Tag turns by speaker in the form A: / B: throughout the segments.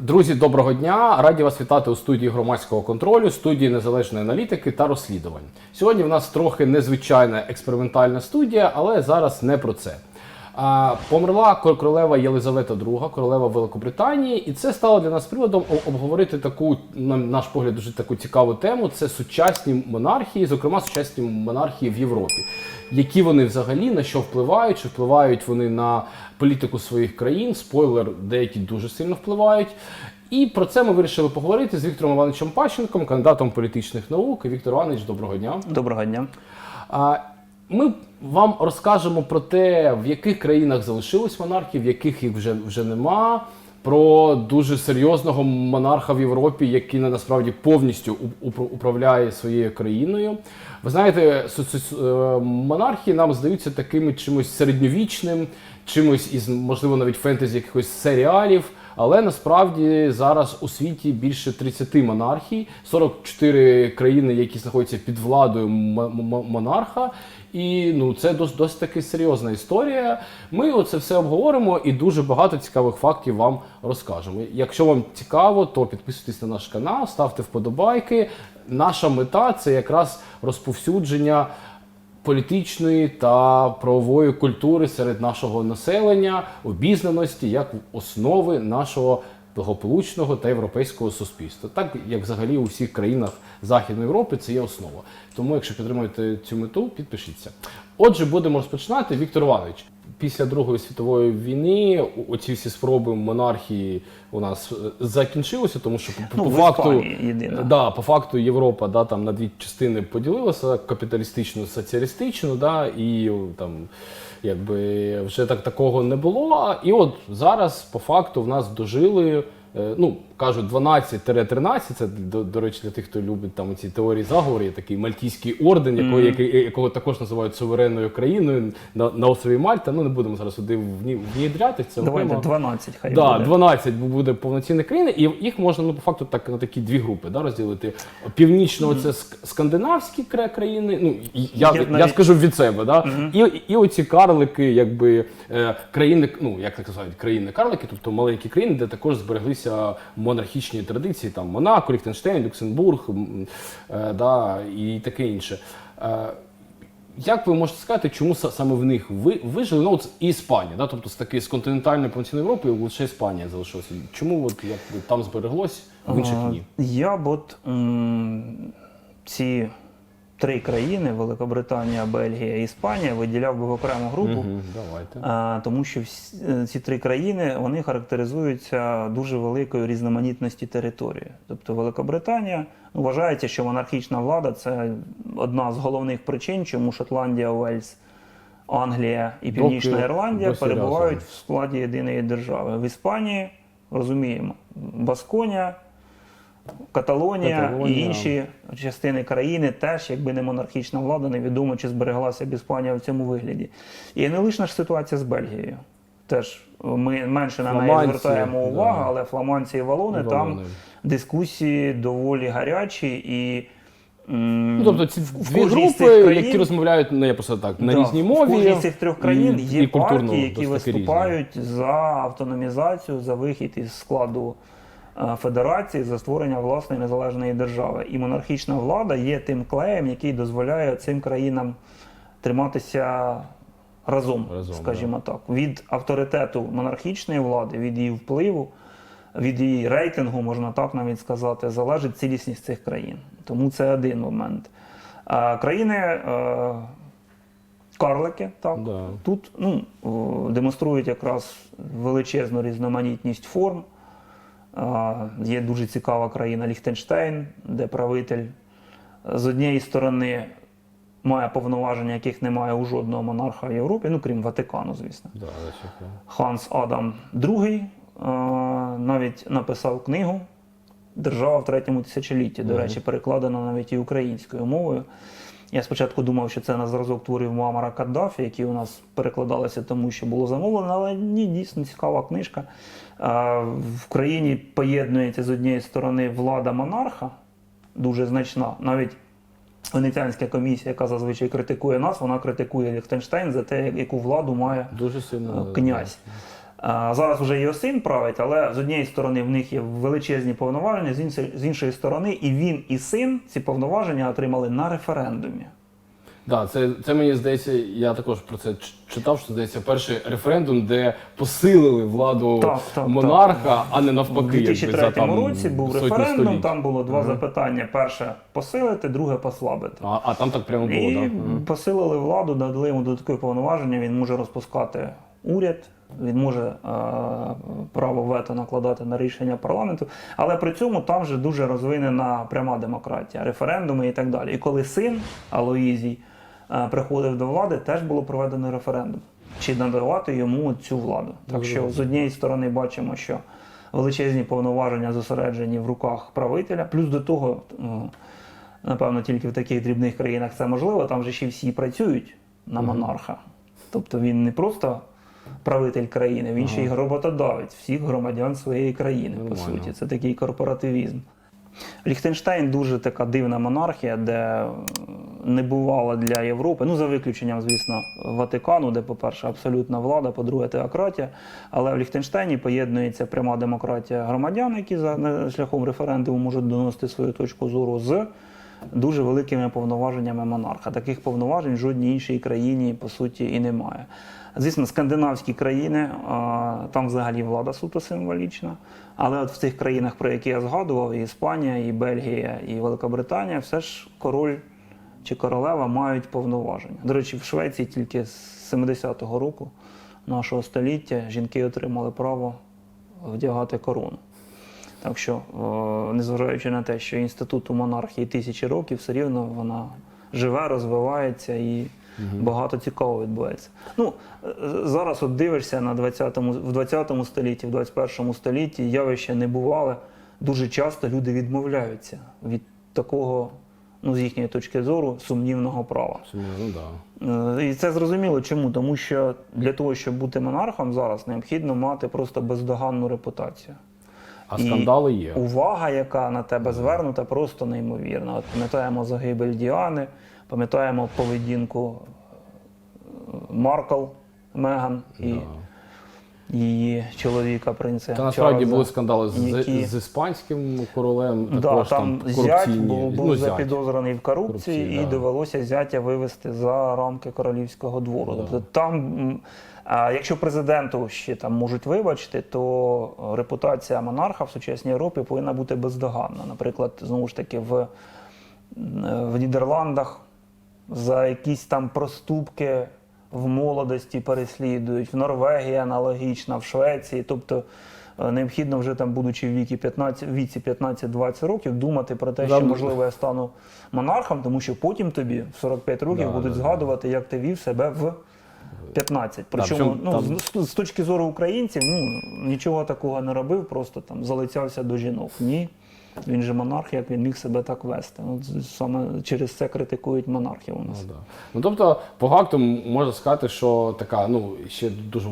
A: Друзі, доброго дня! Раді вас вітати у студії громадського контролю, студії незалежної аналітики та розслідувань. Сьогодні в нас трохи незвичайна експериментальна студія, але зараз не про це. Померла королева Єлизавета II, королева Великобританії, і це стало для нас приводом обговорити таку, на наш погляд, дуже таку цікаву тему. Це сучасні монархії, зокрема сучасні монархії в Європі. Які вони взагалі на що впливають? Чи впливають вони на політику своїх країн? Спойлер, деякі дуже сильно впливають. І про це ми вирішили поговорити з Віктором Івановичем Пащенком, кандидатом політичних наук. Віктор Іванович, доброго дня.
B: Доброго дня.
A: Ми вам розкажемо про те, в яких країнах залишились монархи, в яких їх вже, вже нема. Про дуже серйозного монарха в Європі, який насправді повністю управляє своєю країною. Ви знаєте, е, монархії нам здаються такими чимось середньовічним, чимось із, можливо, навіть фентезі якихось серіалів. Але насправді зараз у світі більше 30 монархій, 44 країни, які знаходяться під владою монарха. І ну це досить, досить таки серйозна історія. Ми оце все обговоримо і дуже багато цікавих фактів вам розкажемо. Якщо вам цікаво, то підписуйтесь на наш канал, ставте вподобайки. Наша мета це якраз розповсюдження політичної та правової культури серед нашого населення, обізнаності як основи нашого благополучного та європейського суспільства. Так як взагалі у всіх країнах Західної Європи це є основа. Тому, якщо підтримуєте цю мету, підпишіться. Отже, будемо розпочинати. Віктор Іванович. Після Другої світової війни оці всі спроби монархії у нас е, закінчилися, тому що по,
B: Ну,
A: по факту. Да, по факту Європа да, там на дві частини поділилася капіталістичну, соціалістичну, да, і там якби вже так такого не було. І от зараз по факту в нас дожили. е, Ну, кажуть, 12-13, це до, до речі, для тих, хто любить там ці теорії заговору, є такий мальтійський орден, якого, який, якого також називають суверенною країною на, на острові Мальта. Ну не будемо зараз сюди вні- це
B: Давайте
A: окремо.
B: 12 хай
A: Да,
B: буде.
A: 12 буде повноцінні країни, і їх можна ну, по факту так на такі дві групи да, розділити. Північно це ск- скандинавські кра- країни. Ну і я,
B: Є
A: я
B: навіть-
A: скажу від себе, да? і, і оці карлики, якби е, країни, ну як так називають, країни карлики, тобто маленькі країни, де також збереглися монархічні традиції, там Монако, Ліхтенштейн, Люксембург, е, да, і таке інше. Е, як ви можете сказати, чому саме в них ви вижили? Ну, от і Іспанія, да? тобто з таки з континентальної повноцінної Європи лише Іспанія залишилася. Чому от як там збереглось, в інших ні?
B: Я б от ці три країни Великобританія, Бельгія і Іспанія виділяв би в окрему групу.
A: Мгм, давайте.
B: А, тому що всі, е, ці три країни вони характеризуються дуже великою різноманітністю території. Тобто Великобританія ну, вважається, що монархічна влада це одна з головних причин, чому Шотландія, Уельс, Англія і Північна
A: Доки
B: Ірландія
A: досі
B: перебувають
A: разом.
B: в складі єдиної держави. В Іспанії розуміємо Басконія. Каталонія,
A: Каталонія.
B: і інші частини країни теж, якби не монархічна влада, невідомо чи збереглася б Іспанія в цьому вигляді. І не лише ж ситуація з Бельгією. Теж ми менше на неї звертаємо
A: да.
B: увагу, але фламандці і валони,
A: Валони.
B: там дискусії доволі гарячі і.
A: Ну, тобто ці дві групи,
B: країн-
A: які розмовляють ну, я просто так на
B: Да,
A: різній
B: В
A: мові.
B: кожній з цих трьох країн
A: і-
B: є
A: і
B: партії, які
A: таки різні.
B: виступають за автономізацію, за вихід із складу е, федерації, за створення власної незалежної держави. І монархічна влада є тим клеєм, який дозволяє цим країнам триматися разом,
A: Разом,
B: скажімо так, від авторитету монархічної влади, від її впливу. Від її рейтингу, можна так навіть сказати, залежить цілісність цих країн. Тому це один момент. А країни е, карлики, так,
A: Да.
B: тут ну, демонструють якраз величезну різноманітність форм. Є дуже цікава країна Ліхтенштейн, де правитель з однієї сторони має повноваження, яких немає у жодного монарха в Європі, ну крім Ватикану, звісно.
A: Да.
B: Ханс Адам II е, навіть написав книгу Держава в третьому тисячолітті. До речі, перекладена навіть і українською мовою. Я спочатку думав, що це на зразок творів Муамара Каддафі, які у нас перекладалися тому, що було замовлено, але ні, дійсно цікава книжка. В країні поєднується з однієї сторони влада монарха, дуже значна. Навіть Венеціанська комісія, яка зазвичай критикує нас, вона критикує Ліхтенштейн за те, яку владу має
A: Дуже сильно
B: князь. Зараз вже його син править, але з однієї сторони в них є величезні повноваження, з іншої, сторони, і він, і син ці повноваження отримали на референдумі.
A: Да, це, це мені здається, я також про це читав, що здається перший референдум, де посилили владу
B: Так, так,
A: монарха, а не
B: У
A: навпаки. якби,
B: 2003
A: за, там,
B: році був референдум,
A: століть.
B: там було два запитання: перше посилити, друге послабити.
A: А, а там так прямо було,
B: І
A: так?
B: посилили владу, дали йому додаткові повноваження. Він може розпускати уряд, він може е, право вето накладати на рішення парламенту, але при цьому там же дуже розвинена пряма демократія, референдуми і так далі. І коли син Алоїзій е, приходив до влади, теж було проведено референдум. Чи надавати йому цю владу? Так що з однієї сторони бачимо, що величезні повноваження зосереджені в руках правителя, плюс до того. Напевно, тільки в таких дрібних країнах це можливо. Там же ще всі працюють на монарха. Тобто він не просто правитель країни, він ще й роботодавець всіх громадян своєї країни, по суті. Це такий корпоративізм. Ліхтенштейн дуже така дивна монархія, де е, не бувало для Європи. Ну, за виключенням, звісно, Ватикану, де, по-перше, абсолютна влада, по-друге, теократія. Але в Ліхтенштейні поєднується пряма демократія громадян, які за шляхом референдуму можуть доносити свою точку зору з дуже великими повноваженнями монарха. Таких повноважень в жодній іншій країні, по суті, і немає. Звісно, скандинавські країни, там взагалі влада суто символічна. Але от в цих країнах, про які я згадував, і Іспанія, і Бельгія, і Великобританія, все ж король чи королева мають повноваження. До речі, в Швеції тільки з 70-го року нашого століття жінки отримали право вдягати корону. Так що, е, незважаючи на те, що інституту монархії тисячі років, все рівно вона живе, розвивається і багато цікавого відбувається. Ну, е, зараз от дивишся на 20-му, в 20 столітті, в 21 столітті явище не бувале. Дуже часто люди відмовляються від такого, ну, з їхньої точки зору, сумнівного права.
A: Ну, да.
B: Е, І це зрозуміло чому? Тому що для того, щоб бути монархом зараз, необхідно мати просто бездоганну репутацію.
A: А
B: І
A: скандали є.
B: Увага, яка на тебе звернута, просто неймовірна. От пам'ятаємо загибель Діани, пам'ятаємо поведінку е, Маркл, Меган і її чоловіка, принца.
A: Та насправді були скандали з,
B: які-
A: з іспанським королем,
B: Да,
A: також
B: там,
A: там
B: зять був, був
A: ну, зять.
B: запідозрений в корупції,
A: Корупції,
B: і
A: да.
B: довелося зятя вивести за рамки королівського двору. Тобто там, а, якщо президенту ще там можуть вибачити, то репутація монарха в сучасній Європі повинна бути бездоганна. Наприклад, знову ж таки, в, в Нідерландах за якісь там проступки в молодості переслідують, в Норвегії аналогічна, в Швеції. Тобто е, необхідно вже там, будучи в віці 15, віці 15-20 років, думати про те, що можливо я стану монархом, тому що потім тобі в 45 років
A: Да,
B: будуть
A: да, да.
B: згадувати, як ти вів себе в 15. Причому
A: причому
B: ну, з, з точки зору українців ну, нічого такого не робив, просто там залицявся до жінок. Ні. Він же монарх, як він міг себе так вести. От саме через це критикують монархів у нас.
A: Ну, да. ну тобто, по факту можна сказати, що така, ну ще дуже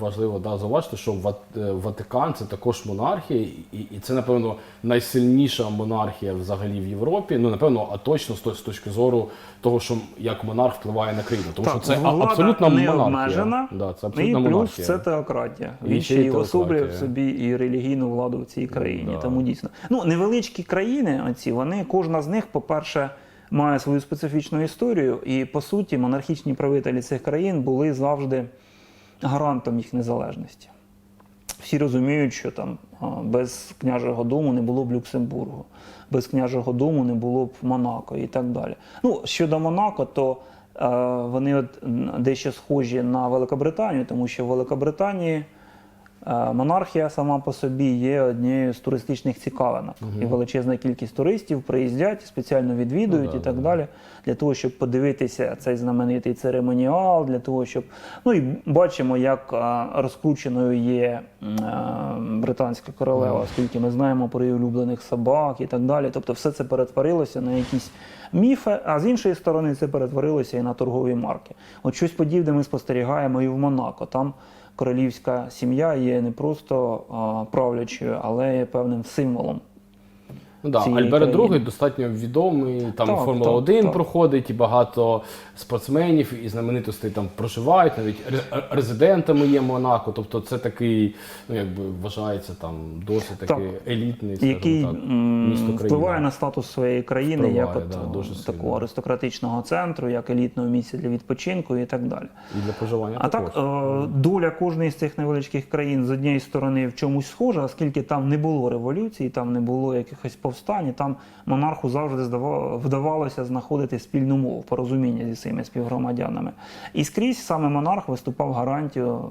A: важливо да, зауважити, що е, Ватикан це також монархія, і, і це, напевно, найсильніша монархія взагалі в Європі. Ну, напевно, а точно з, точки зору того, що як монарх впливає на країну. Тому що це
B: влада
A: абсолютна
B: не
A: монархія.
B: обмежена,
A: Да, це
B: і
A: абсолютна
B: плюс
A: монархія.
B: це теократія.
A: І
B: Він
A: ще й
B: особлює в собі і релігійну владу в цій країні.
A: Да.
B: Тому дійсно. Ну, невеличкі країни, оці, вони, кожна з них, по-перше, має свою специфічну історію, і по суті, монархічні правителі цих країн були завжди гарантом їх незалежності. Всі розуміють, що там без княжого дому не було б Люксембургу, без княжого дому не було б Монако і так далі. Ну, щодо Монако, то е, вони от дещо схожі на Великобританію, тому що в Великобританії монархія сама по собі є однією з туристичних цікавинок. І величезна кількість туристів приїздять, спеціально відвідують
A: Ну, да,
B: і так
A: да.
B: далі, для того, щоб подивитися цей знаменитий церемоніал, для того, щоб. Ну і бачимо, як розкрученою є британська королева, оскільки ми знаємо про її улюблених собак і так далі. Тобто, все це перетворилося на якісь міфи, а з іншої сторони, це перетворилося і на торгові марки. От щось подібне ми спостерігаємо і в Монако. Там королівська сім'я є не просто правлячою, але є певним символом
A: Ну да,
B: цієї
A: Альберт. II достатньо відомий, там
B: Так,
A: Формула
B: так,
A: 1
B: так.
A: проходить, і багато спортсменів і знаменитостей там проживають, навіть резидентами є Монако. Тобто це такий, ну якби вважається там досить такий
B: Так.
A: елітний, скажімо
B: який
A: так, місто країни.
B: впливає на статус своєї країни
A: Впливає,
B: як от,
A: да, дуже
B: такого аристократичного центру, як елітного місця для відпочинку і так далі.
A: І для проживання
B: А
A: також.
B: так, е, доля кожної з цих невеличких країн з однієї сторони в чомусь схожа, оскільки там не було революції, там не було якихось повстань, і там монарху завжди вдавалося знаходити спільну мову, порозуміння зі своїми співгромадянами. І скрізь саме монарх виступав гарантію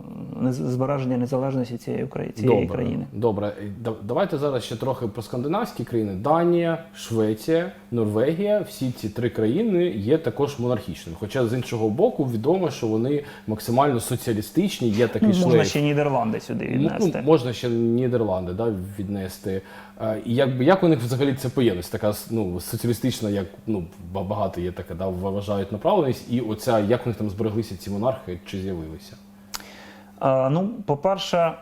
B: збереження незалежності цієї, цієї
A: Добре,
B: країни.
A: добре. Да- Давайте зараз ще трохи про скандинавські країни. Данія, Швеція, Норвегія. Всі ці три країни є також монархічними. Хоча з іншого боку відомо, що вони максимально соціалістичні. Є такий
B: Ну, можна
A: шлейф.
B: ще Нідерланди сюди
A: Ну,
B: віднести.
A: можна ще Нідерланди да, віднести. І як, як у них взагалі це поєднується? Така ну, соціалістична, як ну, багато є така, да, вважають направленість, і оця, як у них там збереглися ці монархи, чи з'явилися?
B: Ну, по-перше,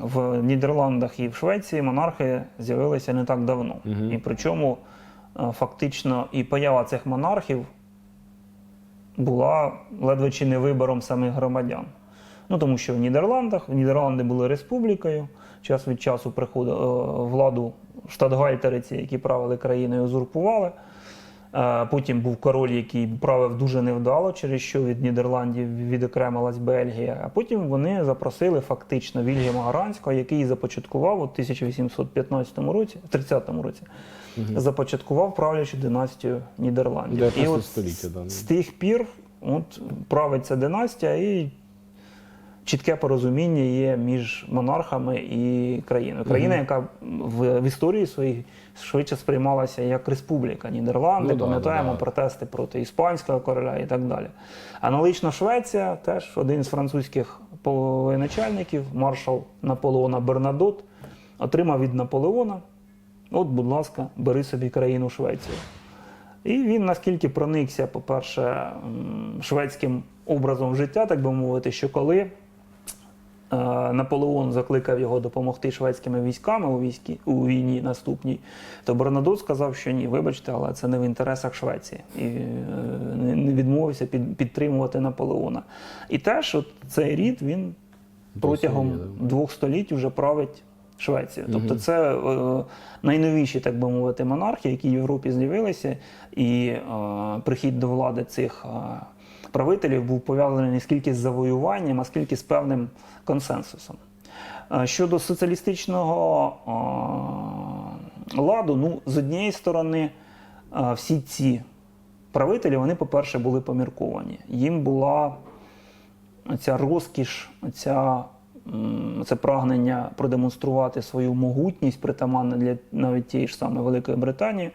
B: в Нідерландах і в Швеції монархи з'явилися не так давно. І причому фактично і поява цих монархів була ледве чи не вибором самих громадян. Ну, тому що в Нідерландах Нідерланди були республікою, час від часу приходили е, владу штатгальтериці, які правили країною, узурпували. Е, Потім був король, який правив дуже невдало, через що від Нідерландів відокремилась Бельгія. А потім вони запросили фактично Вільгема Гаранського, який започаткував у 1815 році, 30-му році, започаткував правлячу династію Нідерландів.
A: 19
B: от
A: століття, да.
B: з, з тих пір от, править ця династія і чітке порозуміння є між монархами і країною. Країна, яка в, в історії своїй швидше сприймалася як республіка Нідерланди,
A: Ну
B: пам'ятаємо
A: да.
B: протести проти іспанського короля і так далі. Аналогічно Швеція, теж один з французьких воєначальників, маршал Наполеона Бернадот, отримав від Наполеона. От, будь ласка, бери собі країну Швецію. І він наскільки проникся, по-перше, шведським образом життя, так би мовити, що коли Наполеон закликав його допомогти шведськими військами у, війські, у війні наступній, то Бернадот сказав, що ні, вибачте, але це не в інтересах Швеції. І е, не- не відмовився під, підтримувати Наполеона. І теж от цей рід він протягом двох століть вже править Швецію. Тобто це е, найновіші, так би мовити, монархи, які в Європі з'явилися, і е, прихід до влади цих е, правителів був пов'язаний не скільки з завоюванням, а скільки з певним консенсусом. Е, Щодо соціалістичного е, ладу, ну, з однієї сторони, е, всі ці правителі, вони, по-перше, були помірковані. Їм була ця розкіш, ця, це прагнення продемонструвати свою могутність, притаманне для навіть тієї ж самої Великої Британії,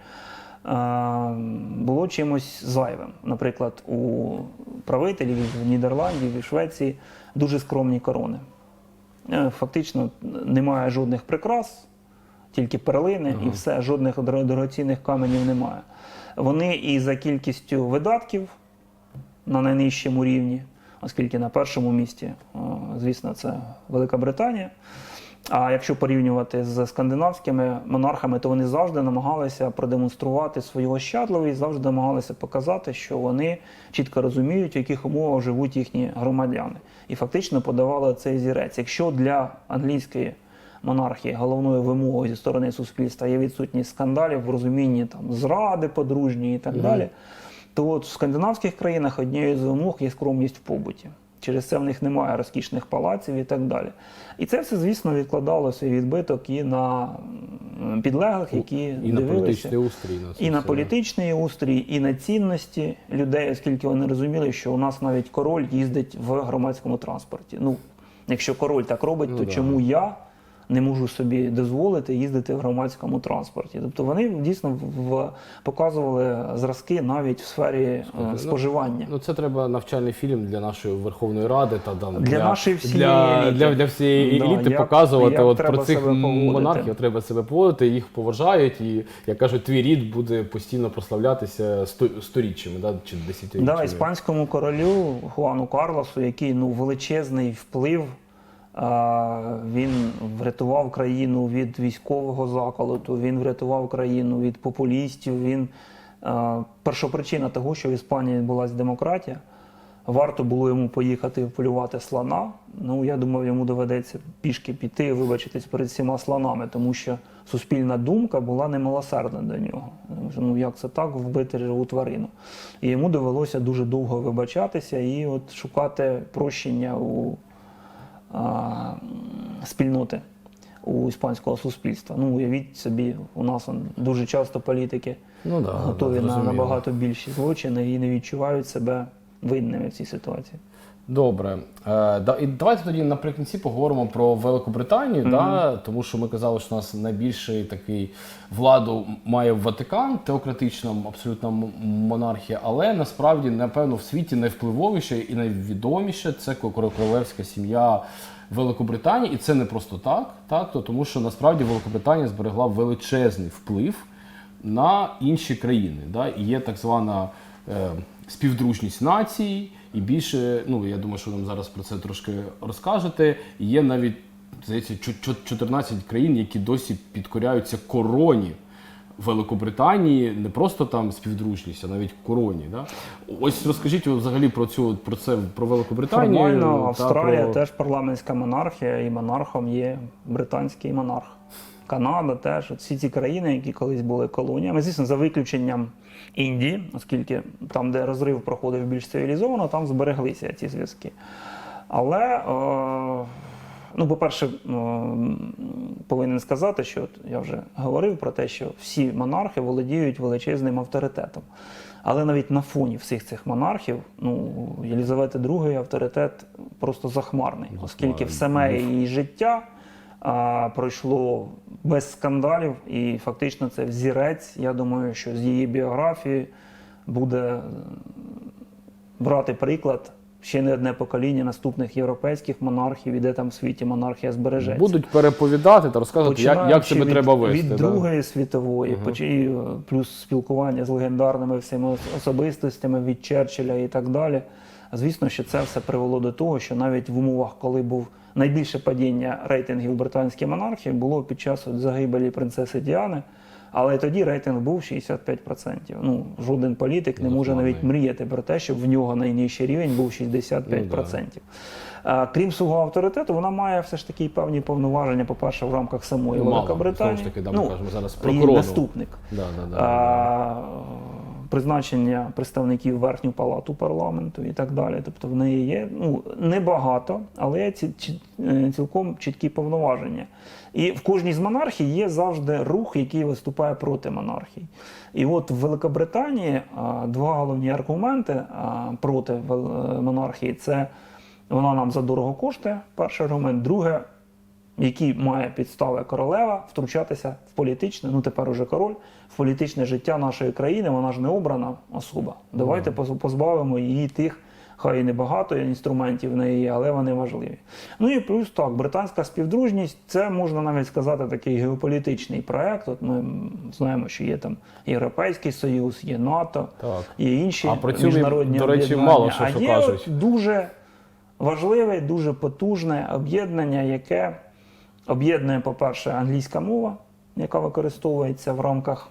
B: було чимось зайвим. Наприклад, у правителів в Нідерландів і Швеції дуже скромні корони. Е, Фактично немає жодних прикрас, тільки перлини і все, жодних дор- дорогоцінних каменів немає. Вони і за кількістю видатків на найнижчому рівні, оскільки на першому місці, звісно, це Велика Британія. А якщо порівнювати з скандинавськими монархами, то вони завжди намагалися продемонструвати свою ощадливість, завжди намагалися показати, що вони чітко розуміють, в яких умовах живуть їхні громадяни. І фактично подавали цей зірець. Якщо для англійської монархії головною вимогою зі сторони суспільства є відсутність скандалів в розумінні там зради подружньої і так далі, то от в скандинавських країнах однією з вимог є скромність в побуті. Через це в них немає розкішних палаців і так далі. І це все, звісно, відкладало свій відбиток і на підлеглих, які
A: І на
B: дивилися.
A: політичний устрій. На
B: І на політичний устрій, і на цінності людей, оскільки вони розуміли, що у нас навіть король їздить в громадському транспорті. Ну, якщо король так робить,
A: Ну
B: то
A: да.
B: чому я не можу собі дозволити їздити в громадському транспорті? Тобто вони дійсно в, показували зразки навіть в сфері е,
A: ну,
B: споживання.
A: Ну, це треба навчальний фільм для нашої Верховної Ради та там,
B: Для нашої всієї
A: для,
B: еліти.
A: для, для всієї
B: Да,
A: еліти
B: як-
A: показувати
B: як
A: от про цих монархів. Треба себе поводити, їх поважають, і як кажуть, твій рід буде постійно прославлятися сторіччями, да, чи десятиріччями.
B: Да, іспанському королю Хуану Карлосу, який ну величезний вплив Він врятував країну від військового заколоту, він врятував країну від популістів. Він першопричина того, що в Іспанії відбулася демократія. Варто було йому поїхати полювати слона. Ну, я думаю, йому доведеться пішки піти вибачитись перед всіма слонами, тому що суспільна думка була немилосердна до нього. Ну як це так вбити живу тварину? І йому довелося дуже довго вибачатися і от шукати прощення у спільноти у іспанського суспільства. Ну, уявіть собі, у нас он, дуже часто політики
A: Ну да,
B: готові
A: да,
B: на набагато більші злочини і не відчувають себе винними в цій ситуації.
A: Добре. Е, і давайте тоді наприкінці поговоримо про Великобританію, да, тому що ми казали, що у нас найбільший такий владу має Ватикан, теократична абсолютна монархія, але насправді, напевно, в світі найвпливовіше і найвідоміше це королевська сім'я Великобританії, і це не просто так, так то тому що насправді Великобританія зберегла величезний вплив на інші країни. Да? І є так звана е, співдружність націй, і більше, ну я думаю, що ви нам зараз про це трошки розкажете. Є навіть здається, чо- чо- 14 країн, які досі підкоряються короні. Великобританії не просто там співдружність, а навіть короні. Да? Ось розкажіть взагалі про цю про це про Великобританію.
B: Формально
A: та
B: Австралія
A: про...
B: теж парламентська монархія, і монархом є британський монарх. Канада теж. От всі ці країни, які колись були колоніями, звісно, за виключенням Індії, оскільки там, де розрив проходив більш цивілізовано, там збереглися ці зв'язки. Але, е, ну, по-перше, е, повинен сказати, що от я вже говорив про те, що всі монархи володіють величезним авторитетом. Але навіть на фоні всіх цих монархів, ну, Єлізавети II авторитет просто захмарний, оскільки все її життя пройшло без скандалів, і фактично це взірець. Я думаю, що з її біографії буде е, брати приклад ще не одне покоління наступних європейських монархів, і де там в світі монархія збережеться.
A: Будуть переповідати та розказувати, як, як себе
B: від,
A: треба вести.
B: від
A: да.
B: Другої світової, почи- плюс спілкування з легендарними всіма особистостями від Черчилля і так далі. Звісно, що це все привело до того, що навіть в умовах, коли був найбільше падіння рейтингів британської монархії, було під час загибелі принцеси Діани. Але тоді рейтинг був 65%. Ну, жоден політик не може навіть мріяти про те, щоб в нього найнижчий рівень був 65%. А, Крім свого авторитету, вона має все ж таки певні повноваження, по-перше, в рамках самої
A: Ну, мало.
B: Великобританії.
A: Знову ж таки, да, ми кажемо зараз про
B: наступник.
A: Да, да, да.
B: А, призначення представників верхню палату парламенту і так далі. Тобто в неї є ну, небагато, але є ці, ці- е, цілком чіткі повноваження. І в кожній з монархій є завжди рух, який виступає проти монархії. І от в Великобританії а, два головні аргументи а, проти е, монархії це вона нам задорого коштує, перший аргумент. Друге, які має підстави королева втручатися в політичне, ну тепер уже король, в політичне життя нашої країни, вона ж не обрана особа. Давайте поз- позбавимо її тих, хай і небагато інструментів в неї, є, але вони важливі. Ну і плюс так, британська співдружність це можна навіть сказати такий геополітичний проект. От ми знаємо, що є там Європейський Союз, є НАТО,
A: Так.
B: є інші
A: А про цю,
B: міжнародні
A: до речі, мало що
B: а є
A: кажуть.
B: От дуже важливе, дуже потужне об'єднання, яке об'єднує, по-перше, англійська мова, яка використовується в рамках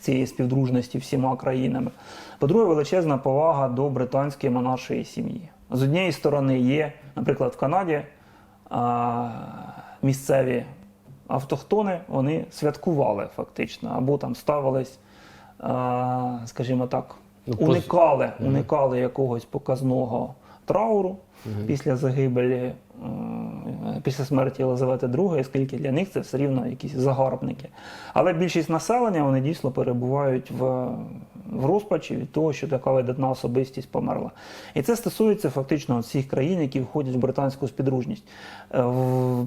B: цієї співдружності всіма країнами. По-друге, величезна повага до британської монаршої сім'ї. З однієї сторони є, наприклад, в Канаді місцеві автохтони вони святкували фактично, або там ставились, скажімо так,
A: Ну,
B: уникали, уникали якогось показного трауру після загибелі, після смерті Єлизавети II, оскільки для них це все рівно якісь загарбники. Але більшість населення вони дійсно перебувають в, в розпачі від того, що така видатна особистість померла. І це стосується фактично всіх країн, які входять в британську співдружність. Е,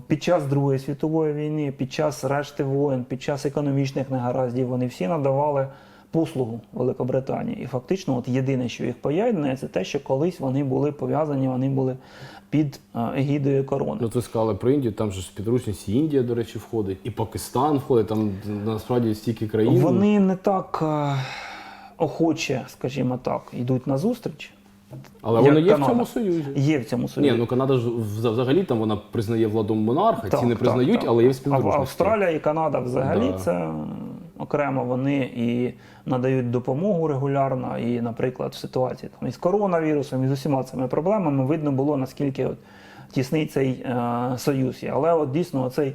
B: Під час Другої світової війни, під час решти воєн, під час економічних негараздів вони всі надавали послугу Великобританії. І фактично, от єдине, що їх поєднує, це те, що колись вони були пов'язані, вони були під е, егідою корони.
A: Ну, ви сказали про Індію, там же ж підручність Індія, до речі, входить, і Пакистан входить, там насправді стільки країн.
B: Вони не так е, охоче, скажімо так, йдуть на зустріч
A: Але
B: як
A: воно є в цьому союзі.
B: Є в цьому союзі.
A: Ні, ну Канада ж взагалі там вона признає владу монарха, ці не признають,
B: так.
A: але є в співдружності.
B: Австралія і Канада взагалі
A: Да.
B: це окремо вони і надають допомогу регулярно. І, наприклад, в ситуації там, із коронавірусом, і з усіма цими проблемами видно було, наскільки от, тісний цей е, союз є. Але от дійсно цей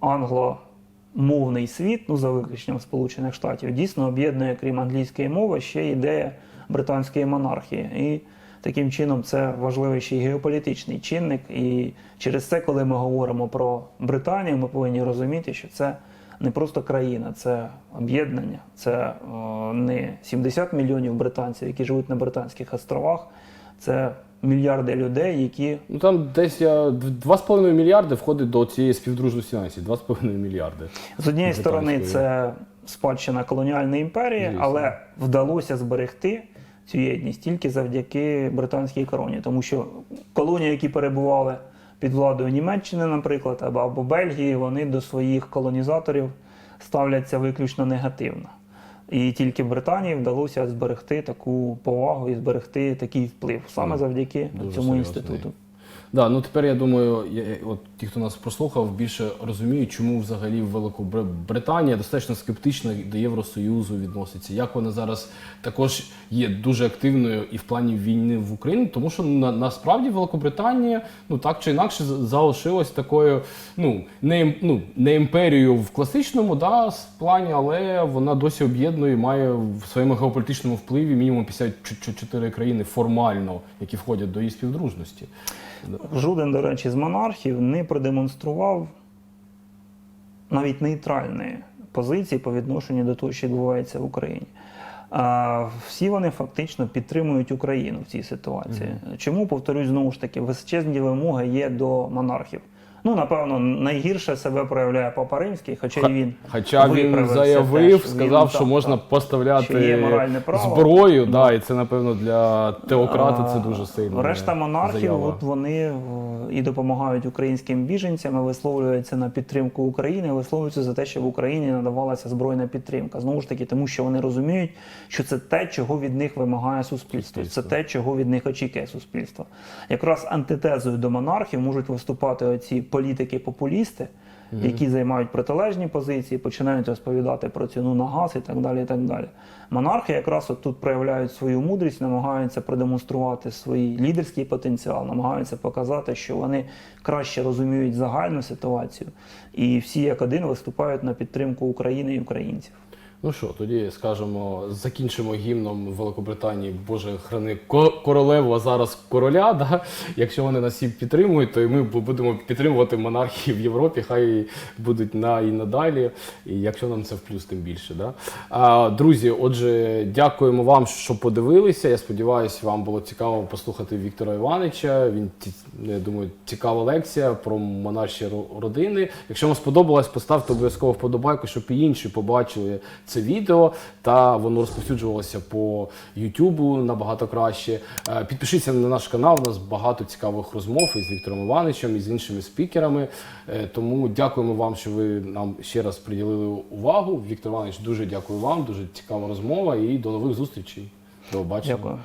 B: англомовний світ, ну за виключенням Сполучених Штатів, дійсно об'єднує, крім англійської мови, ще ідея британської монархії. І таким чином це важливий ще й геополітичний чинник. І через це, коли ми говоримо про Британію, ми повинні розуміти, що це не просто країна, це об'єднання, це о, не 70 мільйонів британців, які живуть на Британських островах, це мільярди людей, які
A: Ну там десь я 2,5 мільярди входить до цієї співдружності націй. 2,5 мільярди.
B: З однієї сторони, це спадщина колоніальної імперії,
A: Звісно.
B: але вдалося зберегти цю єдність тільки завдяки британській короні, тому що колонії, які перебували під владою Німеччини, наприклад, або, або Бельгії, вони до своїх колонізаторів ставляться виключно негативно. І тільки Британії вдалося зберегти таку повагу і зберегти такий вплив саме завдяки
A: дуже
B: цьому
A: серйозний.
B: інституту.
A: Да, ну тепер я думаю, я, от ті, хто нас прослухав, більше розуміють, чому взагалі Великобританія достатньо скептично до Євросоюзу відноситься. Як вона зараз також є дуже активною і в плані війни в Україні, тому що на, насправді Великобританія ну так чи інакше залишилась такою, ну не ну не імперією в класичному да, плані, але вона досі об'єднує, і має в своєму геополітичному впливі мінімум 54 країни формально, які входять до її співдружності.
B: Жоден, до речі, з монархів не продемонстрував навіть нейтральної позиції по відношенню до того, що відбувається в Україні. А, всі вони фактично підтримують Україну в цій ситуації. Чому, повторюсь, знову ж таки, височезні вимоги є до монархів. Ну, напевно, найгірше себе проявляє Папа Римський, хоча й він
A: Хоча він заявив,
B: теж.
A: сказав,
B: Він,
A: що
B: так,
A: можна
B: так.
A: поставляти
B: право.
A: зброю, да, і це, напевно, для теократа це дуже сильно.
B: Решта монархів,
A: заява.
B: от вони е, і допомагають українським біженцям, і висловлюються на підтримку України, висловлюються за те, щоб в Україні надавалася збройна підтримка. Знову ж таки, тому що вони розуміють, що це те, чого від них вимагає суспільство. Це те, чого від них очікує суспільство. Якраз антитезою до монархів можуть виступати оці політики-популісти. Які займають протилежні позиції, починають розповідати про ціну на газ і так далі. І так далі. Монархи якраз от тут проявляють свою мудрість, намагаються продемонструвати свій лідерський потенціал, намагаються показати, що вони краще розуміють загальну ситуацію, і всі як один виступають на підтримку України і українців.
A: Ну що, тоді скажемо, закінчимо гімном Великобританії Боже храни королеву, а зараз короля. Да? Якщо вони нас всі підтримують, то і ми будемо підтримувати монархів в Європі, хай будуть на і надалі. І якщо нам це в плюс, тим більше. Да? А, друзі, отже, дякуємо вам, що подивилися. Я сподіваюся, вам було цікаво послухати Віктора Івановича. Він я думаю, цікава лекція про монарші родини. Якщо вам сподобалось, поставте обов'язково вподобайку, щоб і інші побачили це відео, та воно розповсюджувалося по Ютубу набагато краще. Е, Підпишіться на наш канал. У нас багато цікавих розмов із Віктором Івановичем і з іншими спікерами. Е, Тому дякуємо вам, що ви нам ще раз приділили увагу. Віктор Іванович, дуже дякую вам. Дуже цікава розмова і до нових зустрічей. До побачення.
B: Дякую.